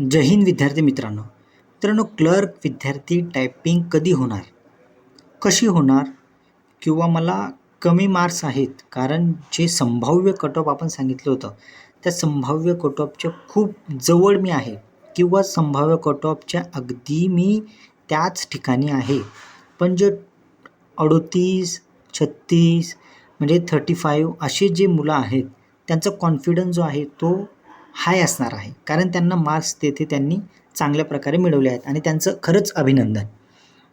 जय हिंद विद्यार्थी मित्रांनो. मित्रांनो क्लर्क विद्यार्थी टायपिंग कधी होणार? कशी होणार? किंवा मला कमी मार्क्स आहेत कारण जे संभाव्य कट ऑफ आपण सांगितलं होतं त्या संभाव्य कट ऑफच्या खूप जवळ मी आहे किंवा संभाव्य कट ऑफच्या अगदी मी त्याच ठिकाणी आहे. पण जे अडोतीस छत्तीस म्हणजे थर्टी फाईव्ह असे जे मुलं आहेत त्यांचा कॉन्फिडन्स जो आहे तो हाय असणार आहे. कारण त्यांना मार्क्स तेथे त्यांनी चांगल्या प्रकारे मिळवले आहेत. आणि त्यांचं खरंच अभिनंदन.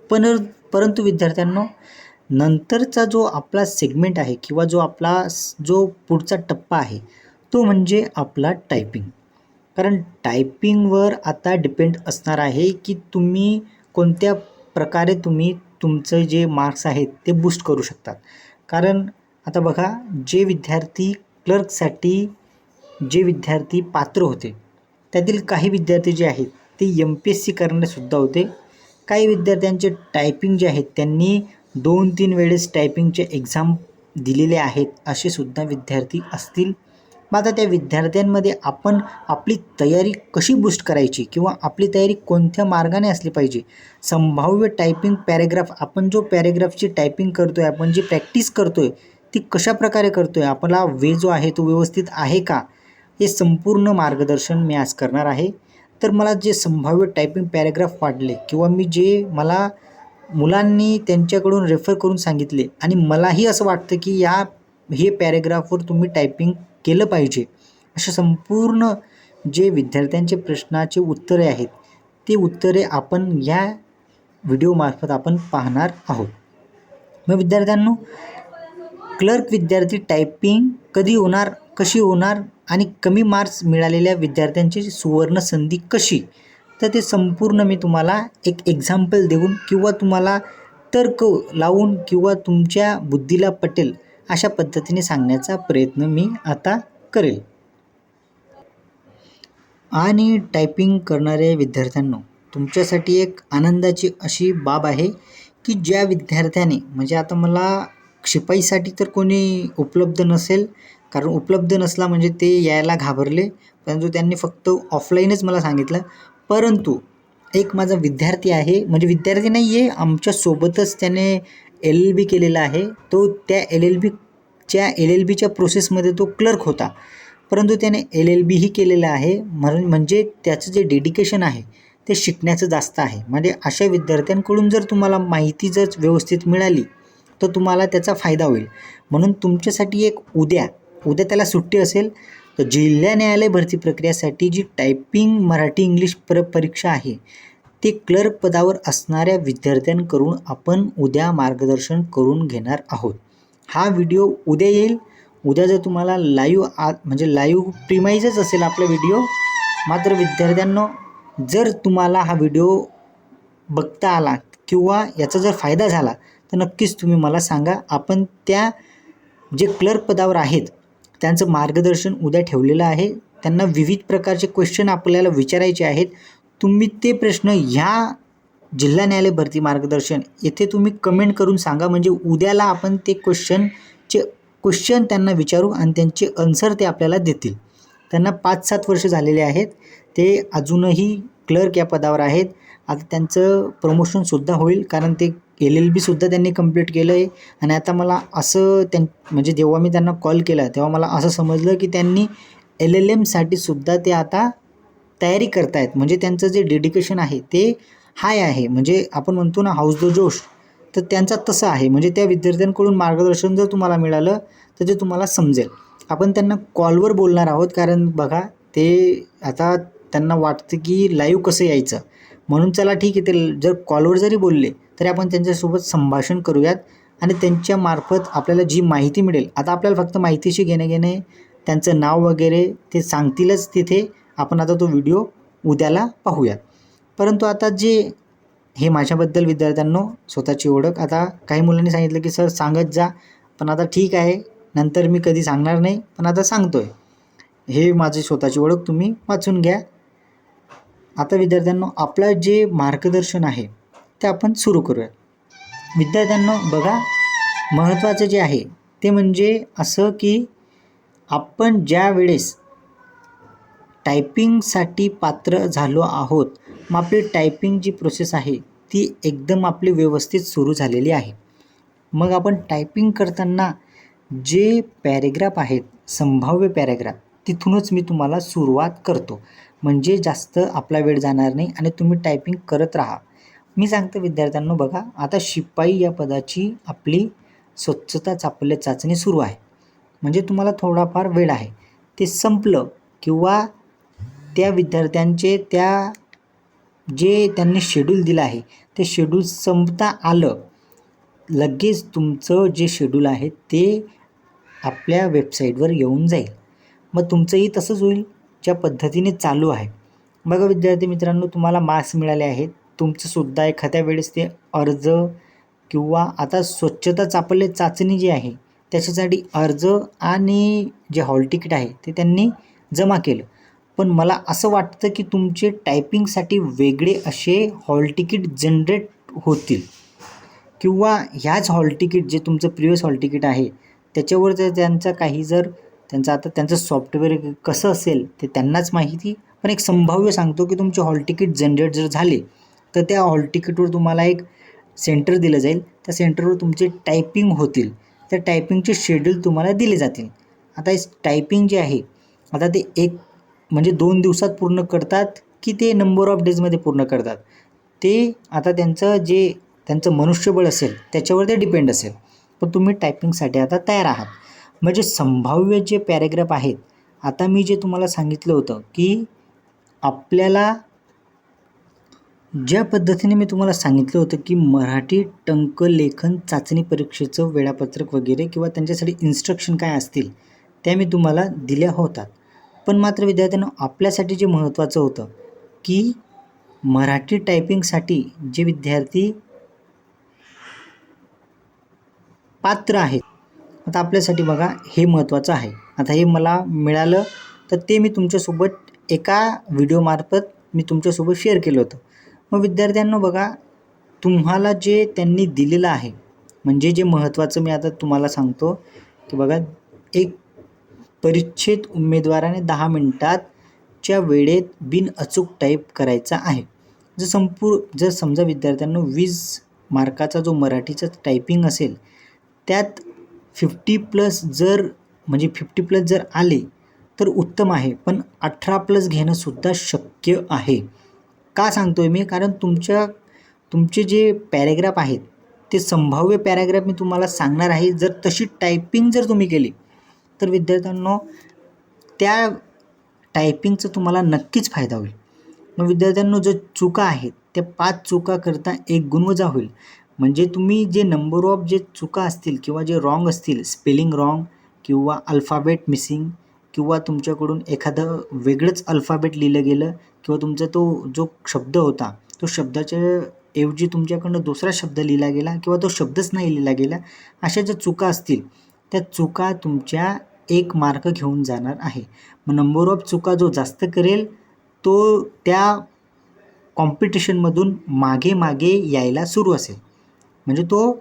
पण परंतु विद्यार्थ्यांनो नंतरचा जो आपला सेगमेंट आहे किंवा जो आपला जो पुढचा टप्पा आहे तो म्हणजे आपला टायपिंग कारण टायपिंगवर आता डिपेंड असणार आहे की तुम्ही कोणत्या प्रकारे तुम्ही तुमचं जे मार्क्स आहेत ते बूस्ट करू शकतात. कारण आता बघा जे विद्यार्थी क्लर्कसाठी जे विद्यार्थी पात्र होते. त्यातील काही विद्यार्थी जे आहेत ते एम पी एस सी करणारेसुद्धा होते. काही विद्यार्थ्यांचे टायपिंग जे आहेत त्यांनी दोन तीन वेळेस टायपिंगचे एक्झाम दिलेले आहेत असे सुद्धा विद्यार्थी असतील. मग आता त्या विद्यार्थ्यांमध्ये आपण आपली तयारी कशी बूस्ट करायची किंवा आपली तयारी कोणत्या मार्गाने असली पाहिजे? संभाव्य टायपिंग पॅरेग्राफ आपण जो पॅरेग्राफची टायपिंग करतो आहे आपण जी प्रॅक्टिस करतो आहे ती कशा प्रकारे करतो आहे आपला वे जो आहे तो व्यवस्थित आहे का? हे संपूर्ण मार्गदर्शन मी आज करणार आहे. तर मला जे संभाव्य टायपिंग पॅरेग्राफ वाटले किंवा मी जे मला मुलांनी त्यांच्याकडून रेफर करून सांगितले आणि मलाही असं वाटतं की या हे पॅरेग्राफवर तुम्ही टायपिंग केलं पाहिजे. असे संपूर्ण जे विद्यार्थ्यांचे प्रश्नाचे उत्तरे आहेत ते उत्तरे आपण या व्हिडिओमार्फत आपण पाहणार आहोत. मग विद्यार्थ्यांनो क्लर्क विद्यार्थी टायपिंग कधी होणार कशी होणार आणि कमी मार्क्स मिळालेल्या विद्यार्थ्यांची सुवर्ण संधी कशी? तर ते संपूर्ण मी तुम्हाला एक एक्झाम्पल देऊन किंवा तुम्हाला तर्क लावून किंवा तुमच्या बुद्धीला पटेल अशा पद्धतीने सांगण्याचा प्रयत्न मी आता करेल. आणि टायपिंग करणाऱ्या विद्यार्थ्यांनो तुमच्यासाठी एक आनंदाची अशी बाब आहे की ज्या विद्यार्थ्याने म्हणजे आता मला शिपाईसाठी तर कोणी उपलब्ध नसेल कारण उपलब्ध नसला म्हणजे ते यायला घाबरले परंतु त्यांनी फक्त ऑफलाईनच मला सांगितलं. परंतु एक माझा विद्यार्थी आहे म्हणजे विद्यार्थी नाही आहे आमच्यासोबतच त्याने एल एल बी केलेला आहे. तो त्या एल एल बीच्या एल एल बीच्या प्रोसेसमध्ये तो क्लर्क होता. परंतु त्याने एल एल बीही केलेलं आहे म्हणून म्हणजे त्याचं जे डेडिकेशन आहे ते शिकण्याचं जास्त आहे. म्हणजे अशा विद्यार्थ्यांकडून जर तुम्हाला माहिती जर व्यवस्थित मिळाली तर तुम्हाला त्याचा फायदा होईल. म्हणून तुमच्यासाठी एक उद्या उद्या त्याला सुट्टी असेल तर जिल्हा न्यायालय भरती प्रक्रियासाठी जी टायपिंग मराठी इंग्लिश पर परीक्षा आहे ते क्लर्क पदावर असणाऱ्या विद्यार्थ्यांकडून आपण उद्या मार्गदर्शन करून घेणार आहोत. हा व्हिडिओ उद्या येईल. उद्या जर तुम्हाला लाईव्ह आ म्हणजे लाईव्ह प्रिमाइजच असेल आपला व्हिडिओ मात्र विद्यार्थ्यांना जर तुम्हाला हा व्हिडिओ बघता आला किंवा याचा जर फायदा झाला तर नक्कीच तुम्ही मला सांगा. आपण त्या जे क्लर्क पदावर आहेत त्यांचं मार्गदर्शन उद्या ठेवलेलं आहे. त्यांना विविध प्रकारचे क्वेश्चन आपल्याला विचारायचे आहेत. तुम्ही ते प्रश्न ह्या जिल्हा न्यायालय भरती मार्गदर्शन येथे तुम्ही कमेंट करून सांगा. म्हणजे उद्याला आपण ते क्वेश्चनचे क्वेश्चन त्यांना विचारू आणि त्यांचे आन्सर ते आपल्याला देतील. त्यांना पाच सात वर्ष झालेले आहेत. ते अजूनही क्लर्क या पदावर आहेत. आता त्यांचं प्रमोशनसुद्धा होईल. कारण ते एल एल बीसुद्धा त्यांनी कंप्लीट केलं आहे आणि आता मला असं त्यां म्हणजे जेव्हा मी त्यांना कॉल केला तेव्हा मला असं समजलं की त्यांनी एल एल एमसाठी सुद्धा ते आता तयारी करतायत. म्हणजे त्यांचं जे डेडिकेशन आहे ते हाय आहे. म्हणजे आपण म्हणतो ना हाऊस द जोश तर त्यांचा तसं आहे. म्हणजे त्या विद्यार्थ्यांकडून मार्गदर्शन जर तुम्हाला मिळालं तर ते तुम्हाला समजेल. आपण त्यांना कॉलवर बोलणार आहोत कारण बघा ते आता त्यांना वाटतं की लाईव्ह कसं यायचं. म्हणून चला ठीक आहे ते जर कॉलवर जरी बोलले तरी आपण त्यांच्यासोबत संभाषण करूयात आणि त्यांच्यामार्फत आपल्याला जी माहिती मिळेल आता आपल्याला फक्त माहितीशी घेणे घेणे त्यांचं नाव वगैरे ते सांगतीलच तिथे आपण आता तो व्हिडिओ उद्याला पाहूयात. परंतु आता जे हे माझ्याबद्दल विद्यार्थ्यांनो स्वतःची ओळख आता काही मुलांनी सांगितलं की सर सांगत जा पण आता ठीक आहे नंतर मी कधी सांगणार नाही पण आता सांगतो आहे हे माझी स्वतःची ओळख तुम्ही वाचून घ्या. आता विद्यार्थ्यांनो आपलं जे मार्गदर्शन आहे ते आपण सुरू करूया. विद्यार्थ्यांना बघा महत्त्वाचं जे आहे ते म्हणजे असं की आपण ज्या वेळेस टायपिंगसाठी पात्र झालो आहोत मग आपली टायपिंग जी प्रोसेस आहे ती एकदम आपली व्यवस्थित सुरू झालेली आहे. मग आपण टायपिंग करताना जे पॅरेग्राफ आहेत संभाव्य पॅरेग्राफ तिथूनच मी तुम्हाला सुरुवात करतो. म्हणजे जास्त आपला वेळ जाणार नाही आणि तुम्ही टायपिंग करत राहा. मी सांगतो विद्यार्थ्यांना बघा आता शिपाई या पदाची आपली स्वच्छता चापल्य चाचणी सुरू आहे. म्हणजे तुम्हाला थोडाफार वेळ आहे. ते संपलं किंवा त्या विद्यार्थ्यांचे त्या जे त्यांनी शेड्यूल दिलं आहे ते शेड्यूल संपता आलं लगेच तुमचं जे शेड्यूल आहे ते आपल्या वेबसाईटवर येऊन जाईल. मग तुमचंही तसंच होईल ज्या पद्धतीने चालू आहे. बघा विद्यार्थी मित्रांनो तुम्हाला मार्क्स मिळाले आहेत. तुमचंसुद्धा एखाद्या वेळेस ते अर्ज किंवा आता स्वच्छता चापले चाचणी जी आहे त्याच्यासाठी अर्ज आणि जे हॉल तिकीट आहे ते त्यांनी जमा केलं. पण मला असं वाटतं की तुमचे टायपिंगसाठी वेगळे असे हॉल तिकीट जनरेट होतील. किंवा ह्याच हॉल तिकीट जे तुमचं प्रिवियस हॉल तिकीट आहे त्याच्यावर जर त्यांचा काही जर त्यांचं आता त्यांचं सॉफ्टवेअर कसं असेल ते त्यांनाच माहिती. पण एक संभाव्य सांगतो की तुमचे हॉल तिकीट जनरेट जर झाले तर त्या हॉल तिकीटवर तुम्हाला एक सेंटर दिलं जाईल. त्या सेंटरवर तुमचे टायपिंग होतील. त्या टायपिंगचे शेड्यूल तुम्हाला दिले जातील. आता टायपिंग जे आहे आता ते एक म्हणजे दोन दिवसात पूर्ण करतात की ते नंबर ऑफ डेजमध्ये पूर्ण करतात? ते आता त्यांचं जे त्यांचं मनुष्यबळ असेल त्याच्यावर ते डिपेंड असेल. पण तुम्ही टायपिंगसाठी आता तयार आहात. म्हणजे संभाव्य जे पॅरेग्राफ आहेत आता मी जे तुम्हाला सांगितलं होतं की आपल्याला ज्या पद्धतीने मी तुम्हाला सांगितलं होतं की मराठी टंकलेखन चाचणी परीक्षेचं वेळापत्रक वगैरे किंवा त्यांच्यासाठी इन्स्ट्रक्शन काय असतील त्या मी तुम्हाला दिल्या होतात पण मात्र विद्यार्थ्यांना आपल्यासाठी जे महत्त्वाचं होतं की मराठी टायपिंगसाठी जे विद्यार्थी पात्र आहेत आता आपल्यासाठी बघा हे महत्त्वाचं आहे. आता हे मला मिळालं तर ते मी तुमच्यासोबत एका व्हिडिओमार्फत मी तुमच्यासोबत शेअर केलं होतं. मग विद्यार्थ्यांना बघा तुम्हाला जे त्यांनी दिलेलं आहे म्हणजे जे महत्त्वाचं मी आता तुम्हाला सांगतो की बघा एक परिच्छेद उमेदवाराने दहा मिनटातच्या वेळेत बिन अचूक टाईप करायचा आहे. जर संपूर जर समजा विद्यार्थ्यांना वीस मार्काचा जो मराठीचा टायपिंग असेल त्यात फिफ्टी प्लस जर म्हणजे फिफ्टी प्लस जर आले तर उत्तम आहे. पण अठरा प्लस घेणंसुद्धा शक्य आहे. का सांगतो आहे मी? कारण तुमच्या तुमचे जे पॅरेग्राफ आहेत ते संभाव्य पॅराग्राफ मी तुम्हाला सांगणार आहे. जर तशी टायपिंग जर तुम्ही केली तर विद्यार्थ्यांनो त्या टायपिंगचा तुम्हाला नक्कीच फायदा होईल. मग विद्यार्थ्यांनो जो चुका आहेत त्या पाच चुका करता एक गुणवजा होईल. म्हणजे तुम्ही जे नंबर ऑफ जे चुका असतील किंवा जे रॉंग असतील स्पेलिंग रॉंग किंवा अल्फाबेट मिसिंग किंवा तुमच्याकडून एखादं वेगळंच अल्फाबेट लिहिलं गेलं किंवा तुमचा तो जो शब्द होता तो शब्दाच्या ऐवजी तुमच्याकडनं दुसरा शब्द लिहिला गेला किंवा तो शब्दच नाही लिहिला गेला अशा ज्या चुका असतील त्या चुका तुमच्या एक मार्क घेऊन जाणार आहे. मग नंबर ऑफ चुका जो जास्त करेल तो त्या कॉम्पिटिशनमधून मागे मागे यायला सुरू असेल. म्हणजे तो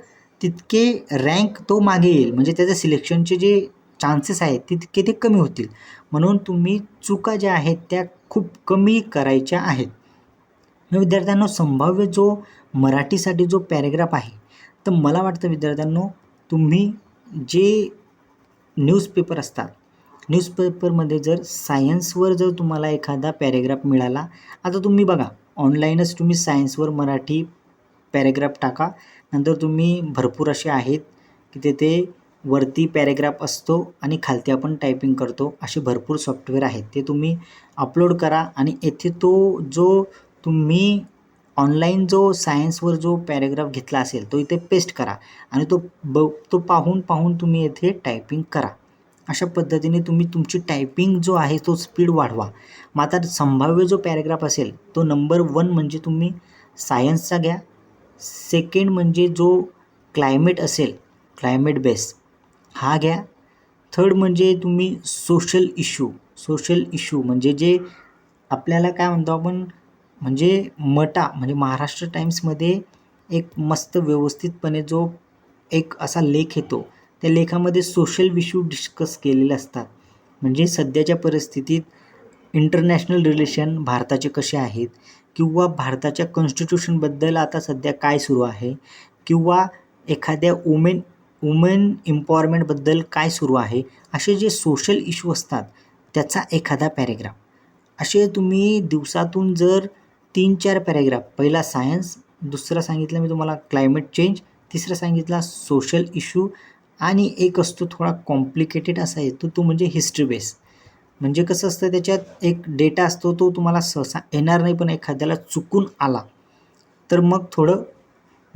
तितके रँक तो मागे येईल. म्हणजे त्याचं सिलेक्शनचे जे चान्सेस आहेत तितके ते कमी होतील. म्हणून तुम्ही चुका ज्या आहेत त्या खूप कमी करायच्या आहेत. विद्यार्थ्यांनो संभाव्य जो मराठीसाठी जो पॅरेग्राफ आहे तर मला वाटतं विद्यार्थ्यांनो तुम्ही जे न्यूजपेपर असतात न्यूजपेपरमध्ये जर सायन्सवर जर तुम्हाला एखादा पॅरेग्राफ मिळाला आता तुम्ही बघा ऑनलाईनच तुम्ही सायन्सवर मराठी पॅरेग्राफ टाका नंतर तुम्ही भरपूर असे आहेत की तेथे वरती पॅरेग्राफ असतो आणि खालती आपण टायपिंग करतो असे भरपूर सॉफ्टवेअर आहेत. ते तुम्ही अपलोड करा आणि येथे तो जो तुम्ही ऑनलाईन जो सायन्सवर जो पॅरेग्राफ घेतला असेल तो इथे पेस्ट करा आणि तो ब तो पाहून पाहून तुम्ही येथे टायपिंग करा. अशा पद्धतीने तुम्ही तुमची टायपिंग जो आहे तो स्पीड वाढवा. मग आता संभाव्य जो पॅरेग्राफ असेल तो नंबर वन म्हणजे तुम्ही सायन्सचा घ्या. सेकंड म्हणजे जो क्लायमेट असेल क्लायमेट बेस हा घ्या. थर्ड म्हणजे तुम्ही सोशल इश्यू सोशल इश्यू म्हणजे जे आपल्याला काय म्हणतो आपण म्हणजे मटा म्हणजे महाराष्ट्र टाईम्समध्ये एक मस्त व्यवस्थितपणे जो एक असा लेख येतो त्या लेखामध्ये सोशल इश्यू डिस्कस केलेले असतात. म्हणजे सध्याच्या परिस्थितीत इंटरनॅशनल रिलेशन भारताचे कसे आहेत किंवा भारताच्या कॉन्स्टिट्यूशनबद्दल आता सध्या काय सुरू आहे किंवा एखाद्या वुमेन वुमेन एम्पॉवरमेंटबद्दल काय सुरू आहे? असे जे सोशल इश्यू असतात त्याचा एखादा पॅरेग्राफ असे तुम्ही दिवसातून जर तीन चार पॅरेग्राफ पहिला सायन्स दुसरा सांगितलं मी तुम्हाला क्लायमेट चेंज तिसरा सांगितला सोशल इश्यू आणि एक असतो थोडा कॉम्प्लिकेटेड असा येतो तो म्हणजे हिस्ट्री बेस म्हणजे कसं असतं त्याच्यात एक डेटा असतो तो तुम्हाला सहसा येणार नाही पण एखाद्याला चुकून आला. तर मग थोडं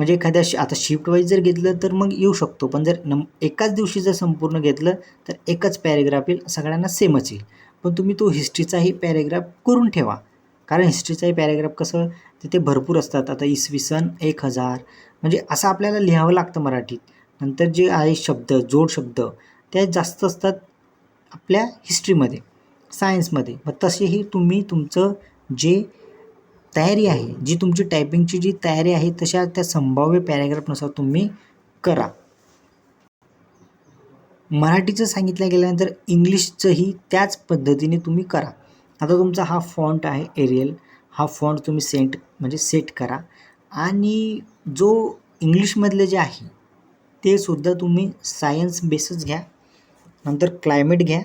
म्हणजे एखाद्या शि आता शिफ्ट वाईज जर घेतलं तर मग येऊ शकतो. पण जर नम एकाच दिवशी जर संपूर्ण घेतलं तर एकच पॅरेग्राफ येईल सगळ्यांना सेमच येईल. पण तुम्ही तो हिस्ट्रीचाही पॅरेग्राफ करून ठेवा. कारण हिस्ट्रीचाही पॅरेग्राफ कसं तिथे भरपूर असतात. आता इसवी सन एक हजार म्हणजे असं आपल्याला लिहावं लागतं मराठीत. नंतर जे आहे शब्द जोड शब्द ते जास्त असतात आपल्या हिस्ट्रीमध्ये सायन्समध्ये मग तसेही तुम्ही तुमचं जे तयारी आहे. जी तुमची टायपिंगची जी तयारी आहे तशा त्या संभाव्य पॅरेग्राफनुसार तुम्ही करा. मराठीचं सांगितलं गेल्यानंतर इंग्लिशचंही त्याच पद्धतीने तुम्ही करा. आता तुमचा हा फॉन्ट आहे एरियल हा फॉन्ट तुम्ही सेंट म्हणजे सेट करा. आणि जो इंग्लिशमधले जे आहे ते सुद्धा तुम्ही सायन्स बेसच घ्या. नंतर क्लायमेट घ्या.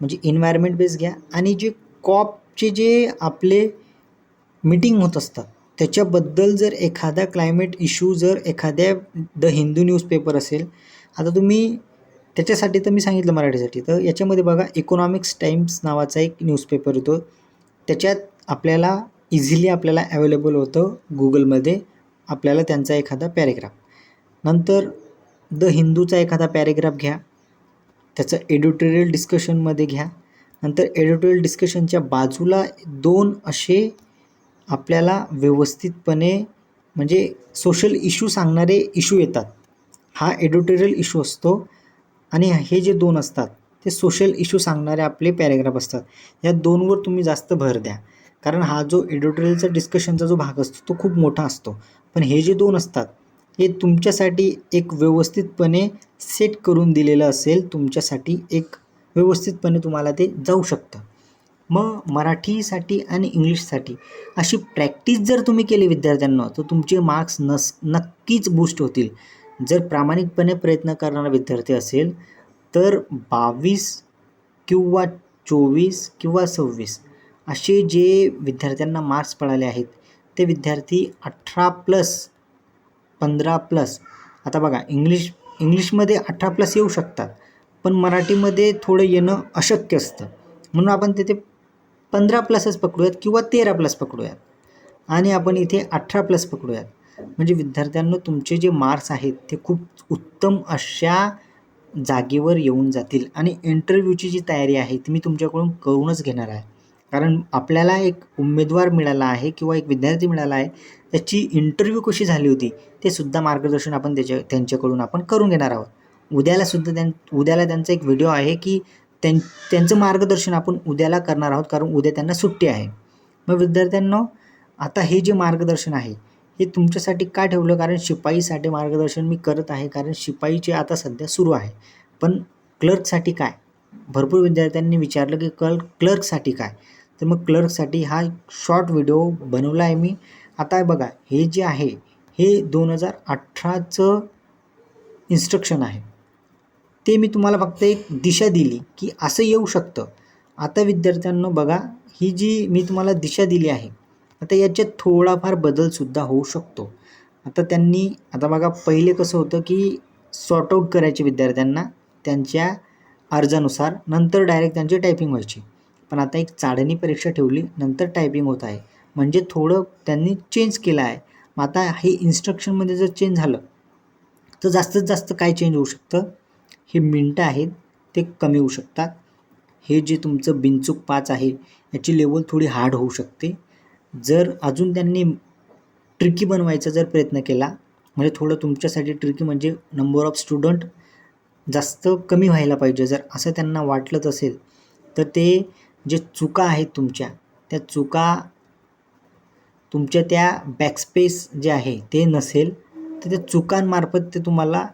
म्हणजे एन्व्हायरमेंट बेस घ्या. आणि जे कॉपचे जे आपले मीटिंग होत असतात. त्याच्याबद्दल जर एखादा क्लायमेट इश्यू जर एखाद्या द हिंदू न्यूजपेपर असेल आता तुम्ही त्याच्यासाठी तर मी सांगितलं मराठीसाठी तर याच्यामध्ये बघा इकॉनॉमिक्स टाइम्स नावाचा एक न्यूजपेपर येतो त्याच्यात आपल्याला इझिली आपल्याला अवेलेबल होतं गुगलमध्ये आपल्याला त्यांचा एखादा पॅरेग्राफ नंतर द हिंदूचा एखादा पॅरेग्राफ घ्या त्याचं एडिटोरियल डिस्कशनमध्ये घ्या. नंतर एडिटोरियल डिस्कशनच्या बाजूला दोन असे आपल्याला व्यवस्थितपणे म्हणजे सोशल इश्यू सांगणारे इश्यू येतात. हा एडिटोरियल इश्यू असतो आणि हे जे दोन असतात ते सोशल इश्यू सांगणारे आपले पॅरेग्राफ असतात. या दोनवर तुम्ही जास्त भर द्या. कारण हा जो एडिटोरियलचा डिस्कशनचा जो भाग असतो तो खूप मोठा असतो. पण हे जे दोन असतात हे तुमच्यासाठी एक व्यवस्थितपणे सेट करून दिलेलं असेल तुमच्यासाठी एक व्यवस्थितपणे तुम्हाला ते जाऊ शकतं. मग मराठीसाठी आणि इंग्लिशसाठी अशी प्रॅक्टिस जर तुम्ही केली विद्यार्थ्यांना तर तुमचे मार्क्स नस नक्कीच बूस्ट होतील. जर प्रामाणिकपणे प्रयत्न करणारा विद्यार्थी असेल तर बावीस किंवा चोवीस किंवा सव्वीस असे जे विद्यार्थ्यांना मार्क्स पडाले आहेत ते विद्यार्थी अठरा प्लस पंधरा प्लस आता बघा इंग्लिश इंग्लिशमध्ये अठरा प्लस येऊ शकतात पण मराठीमध्ये थोडं येणं अशक्य असतं. म्हणून आपण तिथे पंधरा प्लसच पकडूयात किंवा तेरा प्लस पकडूयात. आणि आपण इथे अठरा प्लस पकडूयात. म्हणजे विद्यार्थ्यांना तुमचे जे मार्क्स आहेत ते खूप उत्तम अशा जागेवर येऊन जातील. आणि इंटरव्ह्यूची जी तयारी आहे ती मी तुमच्याकडून करूनच घेणार आहे. कारण आपल्याला एक उमेदवार मिळाला आहे किंवा एक विद्यार्थी मिळाला आहे त्याची इंटरव्ह्यू कशी झाली होती ते सुद्धा मार्गदर्शन आपण त्याच्या त्यांच्याकडून आपण करून घेणार आहोत. उद्याला सुद्धा त्यां उद्याला त्यांचा एक व्हिडिओ आहे की त्यां त्यांचं मार्गदर्शन आपण उद्याला करणार आहोत कारण उद्या त्यांना सुट्टी आहे. मग विद्यार्थ्यांना आता हे जे मार्गदर्शन आहे हे तुमच्यासाठी का ठेवलं? कारण शिपाईसाठी मार्गदर्शन मी करत आहे कारण शिपाईचे आता सध्या सुरू आहे. पण क्लर्कसाठी काय? भरपूर विद्यार्थ्यांनी विचारलं की कल क्लर्कसाठी काय? तर मग क्लर्कसाठी हा शॉर्ट व्हिडिओ बनवला आहे मी. आता बघा हे जे आहे हे दोन हजार अठराचं इन्स्ट्रक्शन आहे. ते मी तुम्हाला फक्त एक दिशा दिली की असं येऊ शकतं. आता विद्यार्थ्यांना बघा ही जी मी तुम्हाला दिशा दिली आहे आता याच्यात थोडाफार बदलसुद्धा होऊ शकतो. आता त्यांनी आता बघा पहिले कसं होतं की सॉर्ट आऊट करायचे विद्यार्थ्यांना त्यांच्या अर्जानुसार नंतर डायरेक्ट त्यांची टायपिंग व्हायची. पण आता एक चाळणी परीक्षा ठेवली नंतर टायपिंग होत आहे. म्हणजे थोडं त्यांनी चेंज केलं आहे. मग आता हे इन्स्ट्रक्शनमध्ये जर चेंज झालं तर जास्तीत जास्त काय चेंज होऊ शकतं? हे मिनटं आहेत ते कमी होऊ शकतात. हे जे तुमचं बिनचूक पाच आहे याची लेवल थोडी हार्ड होऊ शकते. जर अजून त्यांनी ट्रिकी बनवायचा जर प्रयत्न केला म्हणजे थोडं तुमच्यासाठी ट्रिकी म्हणजे नंबर ऑफ स्टुडंट जास्त कमी व्हायला पाहिजे. जर असं त्यांना वाटलंच असेल तर ते जे चुका आहेत तुमच्या त्या चुका तुमच्या त्या बॅकस्पेस जे आहे ते नसेल तर त्या चुकांमार्फत ते तुम्हाला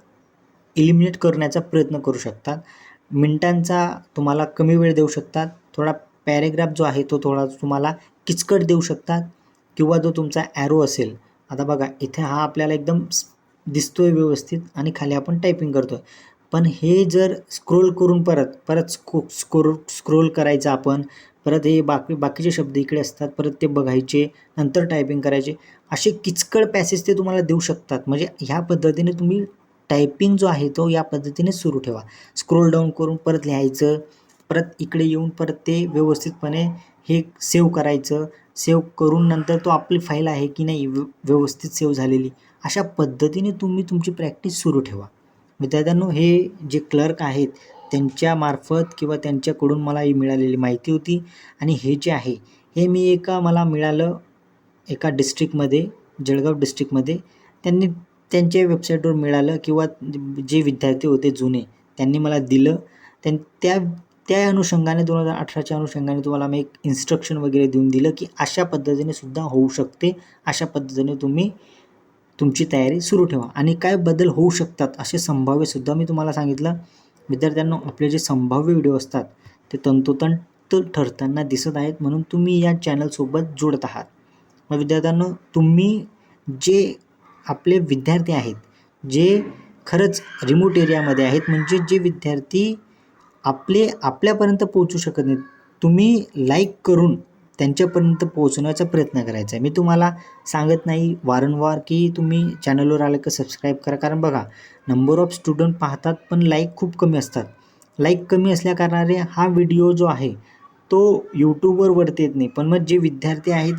इलिमिनेट करण्याचा प्रयत्न करू शकतात. मिनटांचा तुम्हाला कमी वेळ देऊ शकतात. थोडा पॅरेग्राफ जो आहे तो थोडा तुम्हाला किचकट देऊ शकतात. किंवा जो तुमचा ॲरो असेल. आता बघा इथे हा आपल्याला एकदम दिसतो दिसतोय व्यवस्थित आणि खाली आपण टायपिंग करतोय. पण हे जर स्क्रोल करून परत परत स्को स्क्रो स्क्रोल करायचं आपण परत हे बाकी बाकीचे शब्द इकडे असतात परत ते बघायचे नंतर टायपिंग करायचे असे किचकट पॅसेज ते तुम्हाला देऊ शकतात. म्हणजे ह्या पद्धतीने तुम्ही टायपिंग जो आहे तो या पद्धतीने सुरू ठेवा. स्क्रोल डाऊन करून परत लिहायचं परत इकडे येऊन परत ते व्यवस्थितपणे हे सेव्ह करायचं. सेव्ह करून नंतर तो आपली फाईल आहे की नाही व्यव- व्यवस्थित सेव्ह झालेली. अशा पद्धतीने तुम्ही तुमची प्रॅक्टिस सुरू ठेवा. विद्यार्थ्यांनो हे जे क्लर्क आहेत त्यांच्यामार्फत किंवा त्यांच्याकडून मला ही मिळालेली माहिती होती. आणि हे जे आहे हे मी एका मला मिळालं एका डिस्ट्रिक्टमध्ये जळगाव डिस्ट्रिक्टमध्ये त्यांनी त्यांच्या वेबसाईटवर मिळालं किंवा जे विद्यार्थी होते जुने त्यांनी मला दिलं. त्यां त्या त्या अनुषंगाने दोन हजार अठराच्या अनुषंगाने तुम्हाला मी एक इन्स्ट्रक्शन वगैरे देऊन दिलं की अशा पद्धतीने सुद्धा होऊ शकते. अशा पद्धतीने तुम्ही तुमची तयारी सुरू ठेवा. आणि काय बदल होऊ शकतात असे संभाव्यसुद्धा मी तुम्हाला सांगितलं. विद्यार्थ्यांना आपले जे संभाव्य व्हिडिओ असतात ते तंतोतंत ठरताना दिसत आहेत. म्हणून तुम्ही या चॅनलसोबत जोडत आहात. मग विद्यार्थ्यांना तुम्ही जे आपले विद्यार्थी आहेत. जे खरंच रिमोट एरियामध्ये आहेत. म्हणजे जे विद्यार्थी आपले आपल्यापर्यंत पोहोचू शकत नाहीत. तुम्ही लाईक करून त्यांच्यापर्यंत पोहोचण्याचा प्रयत्न करायचा. आहे मी तुम्हाला सांगत नाही वारंवार की तुम्ही चॅनलवर आलं का सबस्क्राईब करा. कारण बघा नंबर ऑफ स्टुडंट पाहतात पण लाईक खूप कमी असतात. लाईक कमी असल्याकारणाने हा व्हिडिओ जो आहे तो यूट्यूबवर वरती येत नाही. पण मग जे विद्यार्थी आहेत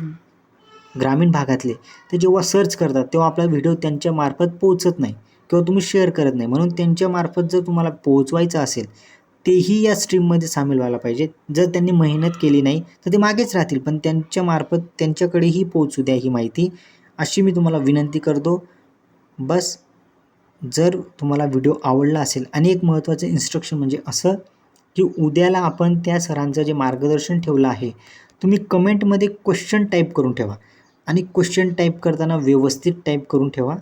ग्रामीण भागातले ते जेव्हा सर्च करतात तेव्हा आपला व्हिडिओ त्यांच्यामार्फत पोहोचत नाही किंवा तुम्ही शेअर करत नाही. म्हणून त्यांच्यामार्फत जर तुम्हाला पोहोचवायचं असेल तेही या स्ट्रीममध्ये सामील व्हायला पाहिजे. जर त्यांनी मेहनत केली नाही तर ते मागेच राहतील. पण त्यांच्यामार्फत त्यांच्याकडेही पोहोचू द्या ही माहिती. अशी मी तुम्हाला विनंती करतो. बस जर तुम्हाला व्हिडिओ आवडला असेल आणि एक महत्त्वाचं इन्स्ट्रक्शन म्हणजे असं की उद्याला आपण त्या सरांचं जे मार्गदर्शन ठेवलं आहे तुम्ही कमेंटमध्ये क्वेश्चन टाईप करून ठेवा. आणि क्वेश्चन टाईप करताना व्यवस्थित टाईप करून ठेवा.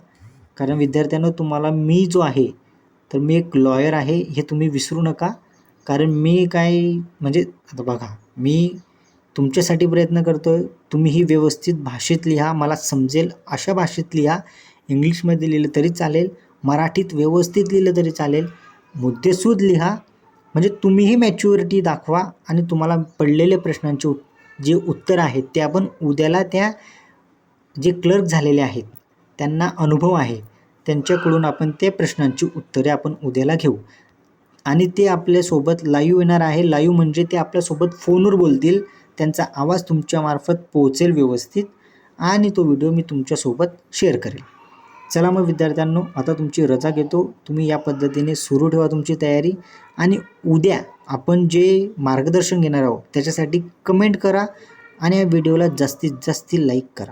कारण विद्यार्थ्यांना तुम्हाला मी जो आहे तर मी एक लॉयर आहे हे तुम्ही विसरू नका. कारण मी काय म्हणजे आता बघा मी तुमच्यासाठी प्रयत्न करतो आहे तुम्ही ही व्यवस्थित भाषेत लिहा मला समजेल अशा भाषेत लिहा. इंग्लिशमध्ये लिहिलं तरी चालेल मराठीत व्यवस्थित लिहिलं तरी चालेल. मुद्देसूद लिहा म्हणजे तुम्हीही मॅच्युरिटी दाखवा आणि तुम्हाला पडलेल्या प्रश्नांचे उ जे उत्तर आहेत ते आपण उद्याला त्या जे क्लर्क झालेले आहेत त्यांना अनुभव आहे. त्यांच्याकडून आपण त्या प्रश्नांची उत्तरे आपण उद्याला घेऊ. आणि ते आपल्यासोबत लाईव्ह येणार आहे. लाईव्ह म्हणजे ते आपल्यासोबत फोनवर बोलतील. त्यांचा आवाज तुमच्यामार्फत पोहोचेल व्यवस्थित. आणि तो व्हिडिओ मी तुमच्यासोबत शेअर करेल. चला मग विद्यार्थ्यांनो आता तुमची रजा घेतो. तुम्ही या पद्धतीने सुरू ठेवा तुमची तयारी. आणि उद्या आपण जे मार्गदर्शन घेणार आहोत त्याच्यासाठी कमेंट करा. आणि या व्हिडिओला जास्तीत जास्त लाईक करा.